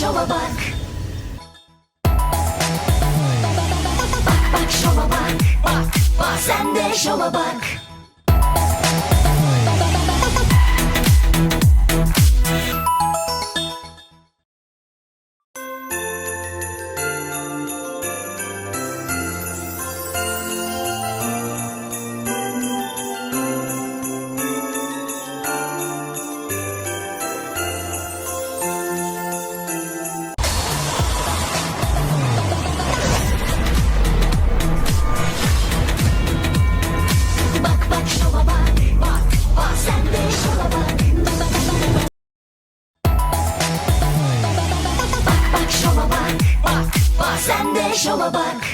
şova bak. Bak bak şova bak. Bak bak sen de şova bak. Şova bak.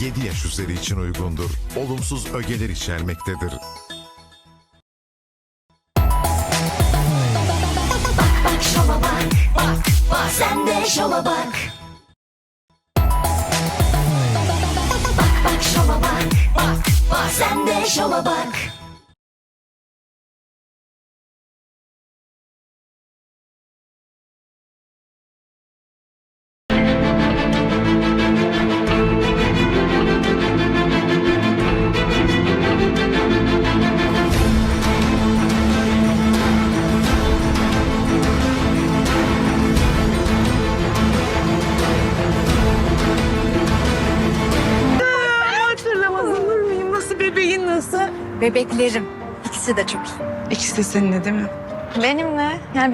Yedi yaş üzeri için uygundur. Olumsuz ögeler içermektedir. Bak şova bak. Bak bak sen de şova bak. Bak de şova bak. Nasıl? Bebeklerim. İkisi de çok iyi. İkisi de seninle değil mi? Benimle. Yani